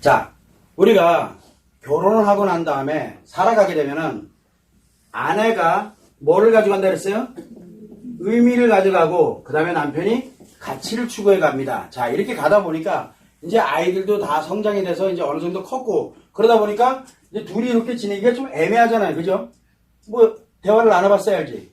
자, 우리가 결혼을 하고 난 다음에 살아가게 되면은 아내가 뭐를 가져간다 그랬어요? 의미를 가져가고 그 다음에 남편이 가치를 추구해 갑니다. 자, 이렇게 가다 보니까 이제 아이들도 다 성장이 돼서 이제 어느 정도 컸고 그러다 보니까 이제 둘이 이렇게 지내기가 좀 애매하잖아요. 그죠? 뭐 대화를 나눠봤어야 알지.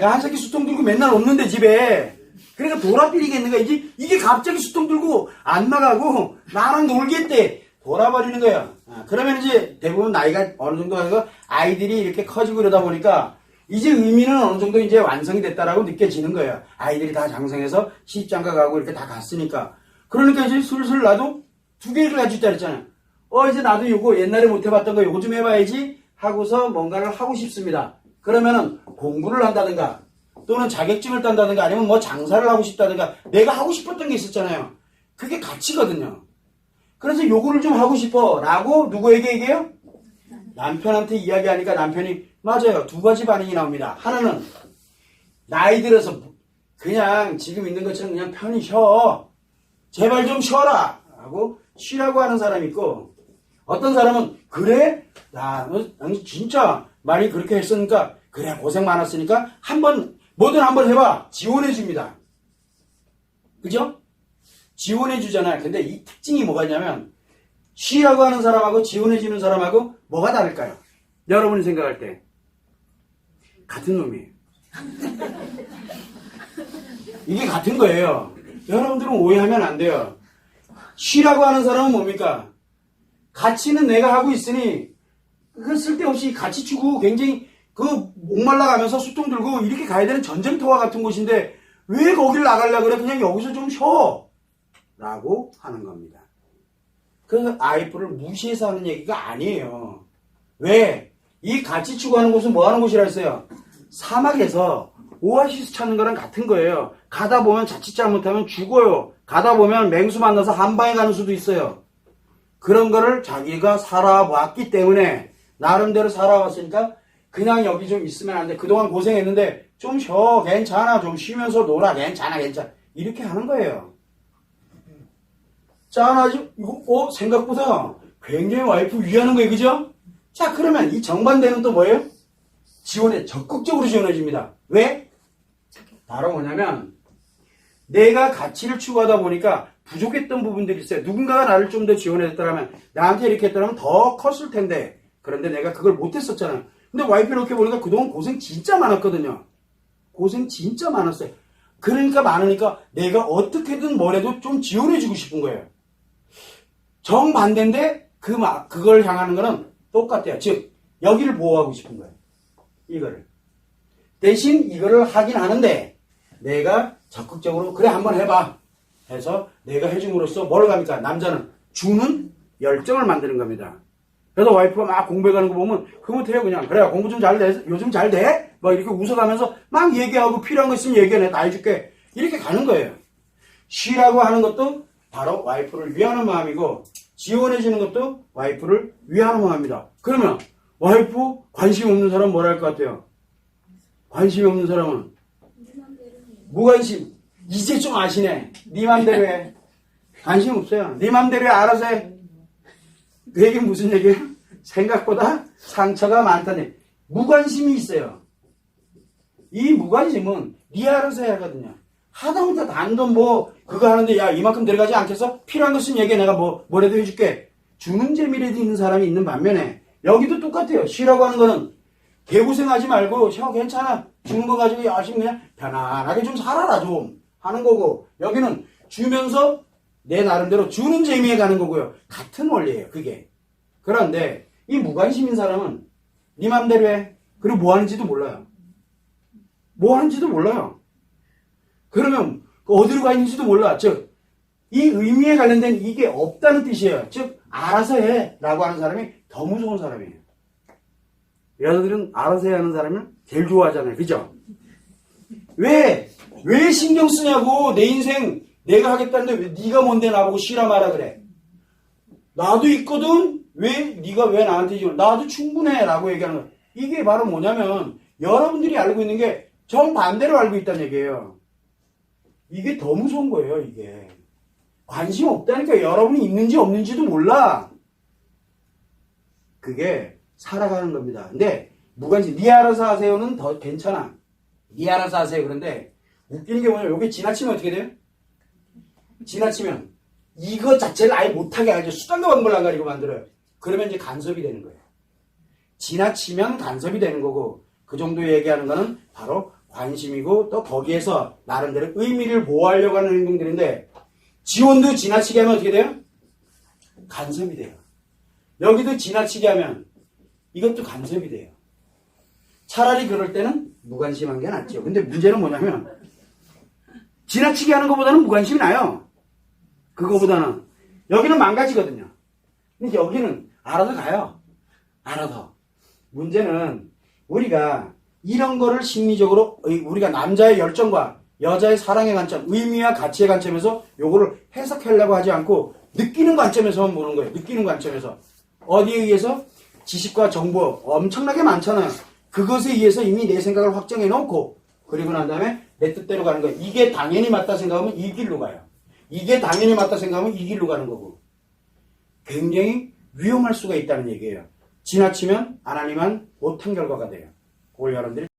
야, 한 새끼 수통 들고 맨날 없는데 집에. 그러니까 돌아버리겠는 거야. 이제 이게 갑자기 수통 들고 안 나가고 나랑 놀겠대. 돌아버리는 거야. 아, 그러면 이제 대부분 나이가 어느 정도 해서 아이들이 이렇게 커지고 그러다 보니까 이제 의미는 어느 정도 이제 완성이 됐다라고 느껴지는 거예요. 아이들이 다 장성해서 시집장가 가고 이렇게 다 갔으니까. 그러니까 이제 슬슬 나도 두 개를 가지고 있다 그랬잖아요. 어, 이제 나도 요거 옛날에 못 해봤던 거 요거 좀 해봐야지 하고서 뭔가를 하고 싶습니다. 그러면은 공부를 한다든가 또는 자격증을 딴다든가 아니면 뭐 장사를 하고 싶다든가 내가 하고 싶었던 게 있었잖아요. 그게 가치거든요. 그래서 요거를 좀 하고 싶어 라고 누구에게 얘기해요? 남편한테 이야기하니까 남편이 맞아요. 두 가지 반응이 나옵니다. 하나는 나이 들어서 그냥 지금 있는 것처럼 그냥 편히 쉬어. 제발 좀 쉬어라. 하고 쉬라고 하는 사람이 있고 어떤 사람은 그래? 야, 너, 너 진짜 많이 그렇게 했으니까 그래 고생 많았으니까 한번 뭐든 한번 해봐. 지원해 줍니다. 그죠? 지원해 주잖아요. 근데 이 특징이 뭐가 있냐면 쉬라고 하는 사람하고 지원해 주는 사람하고 뭐가 다를까요? 여러분이 생각할 때 같은 놈이에요. 이게 같은 거예요. 여러분들은 오해하면 안 돼요. 쉬라고 하는 사람은 뭡니까? 가치는 내가 하고 있으니 그 쓸데없이 가치 추구 굉장히 그 목말라 가면서 수통 들고 이렇게 가야 되는 전쟁터와 같은 곳인데 왜 거길 나가려 그래? 그냥 여기서 좀 쉬어. 라고 하는 겁니다. 그 아이프를 무시해서 하는 얘기가 아니에요. 왜? 이 가치 추구하는 곳은 뭐 하는 곳이라 했어요? 사막에서 오아시스 찾는 거랑 같은 거예요. 가다 보면 자칫 잘못하면 죽어요. 가다 보면 맹수 만나서 한 방에 가는 수도 있어요. 그런 거를 자기가 살아왔기 때문에 나름대로 살아왔으니까 그냥 여기 좀 있으면 안 돼. 그동안 고생했는데 좀 쉬어. 괜찮아. 좀 쉬면서 놀아. 괜찮아. 괜찮아. 이렇게 하는 거예요. 짠하지? 이거, 어? 생각보다 굉장히 와이프 위하는 거예요. 그죠? 자, 그러면 이 정반대는 또 뭐예요? 지원에 적극적으로 지원해줍니다. 왜? 바로 뭐냐면, 내가 가치를 추구하다 보니까 부족했던 부분들이 있어요. 누군가가 나를 좀 더 지원해줬더라면, 나한테 이렇게 했더라면 더 컸을 텐데. 그런데 내가 그걸 못했었잖아요. 근데 와이프 이렇게 보니까 그동안 고생 진짜 많았거든요. 고생 진짜 많았어요. 그러니까 많으니까 내가 어떻게든 뭐래도 좀 지원해주고 싶은 거예요. 정반대인데 그, 마- 그걸 향하는 거는 똑같아요. 즉, 여기를 보호하고 싶은 거예요. 이거를. 대신 이거를 하긴 하는데 내가 적극적으로 그래 한번 해봐 해서 내가 해줌으로써 뭘 갑니까? 남자는 주는 열정을 만드는 겁니다. 그래서 와이프가 막 공부해가는 거 보면 그거 못해요 그냥 그래 공부 좀 잘 돼? 요즘 잘 돼? 막 이렇게 웃어가면서 막 얘기하고 필요한 거 있으면 얘기해 나 해줄게 이렇게 가는 거예요. 쉬라고 하는 것도 바로 와이프를 위하는 마음이고 지원해 주는 것도 와이프를 위하는 마음입니다. 그러면 와이프 관심 없는 사람 뭐라 할 것 같아요? 관심이 없는 사람은 무관심. 이제 좀 아시네. 네 맘대로 해. 관심 없어요. 네 맘대로 해. 알아서 해. 그 얘기는 무슨 얘기예요? 생각보다 상처가 많다니. 무관심이 있어요. 이 무관심은 네 알아서 해야 하거든요. 하다못해 단돈 뭐 그거 하는데 야 이만큼 들어가지 않겠어? 필요한 것은 얘기해 내가 뭐 뭐라도 해줄게. 주는 재미라도 있는 사람이 있는 반면에 여기도 똑같아요. 쉬라고 하는 거는 개고생하지 말고 쉬어 괜찮아. 주는 거 가지고 열심히 그냥 편안하게 좀 살아라 좀 하는 거고 여기는 주면서 내 나름대로 주는 재미에 가는 거고요. 같은 원리예요. 그게. 그런데 이 무관심인 사람은 네 맘대로 해. 그리고 뭐 하는지도 몰라요. 뭐 하는지도 몰라요. 그러면 그 어디로 가 있는지도 몰라. 즉, 이 의미에 관련된 이게 없다는 뜻이에요. 즉, 알아서 해. 라고 하는 사람이 더 무서운 사람이에요. 여자들은 알아서 해야 하는 사람을 제일 좋아하잖아요. 그죠? 왜? 왜 신경 쓰냐고 내 인생 내가 하겠다는데 왜 네가 뭔데 나보고 쉬라 마라 그래. 나도 있거든. 왜 네가 왜 나한테 지원? 나도 충분해라고 얘기하는 거야. 이게 바로 뭐냐면 여러분들이 알고 있는 게 정반대로 알고 있다는 얘기예요. 이게 더 무서운 거예요, 이게. 관심 없다니까 여러분이 있는지 없는지도 몰라. 그게 살아가는 겁니다. 근데 무관심 니 알아서 하세요는 더 괜찮아. 니 알아서 하세요. 그런데 웃기는 게 뭐냐면 여기 지나치면 어떻게 돼요? 지나치면 이거 자체를 아예 못하게 하죠. 수단도 방법을 안 가리고 만들어요. 그러면 이제 간섭이 되는 거예요. 지나치면 간섭이 되는 거고 그 정도 얘기하는 거는 바로 관심이고 또 거기에서 나름대로 의미를 보호하려고 하는 행동들인데 지원도 지나치게 하면 어떻게 돼요? 간섭이 돼요. 여기도 지나치게 하면 이것도 간섭이 돼요. 차라리 그럴 때는 무관심한 게 낫죠. 근데 문제는 뭐냐면 지나치게 하는 것보다는 무관심이 나요. 그거보다는 여기는 망가지거든요. 근데 여기는 알아서 가요. 알아서. 문제는 우리가 이런 거를 심리적으로 의- 우리가 남자의 열정과 여자의 사랑의 관점, 의미와 가치의 관점에서 요거를 해석하려고 하지 않고 느끼는 관점에서만 보는 거예요. 느끼는 관점에서. 어디에 의해서? 지식과 정보 엄청나게 많잖아요. 그것에 의해서 이미 내 생각을 확정해 놓고 그리고 난 다음에 내 뜻대로 가는 거예요. 이게 당연히 맞다 생각하면 이 길로 가요. 이게 당연히 맞다 생각하면 이 길로 가는 거고. 굉장히 위험할 수가 있다는 얘기예요. 지나치면 안 하니만 못한 결과가 돼요. 그걸 여러분들이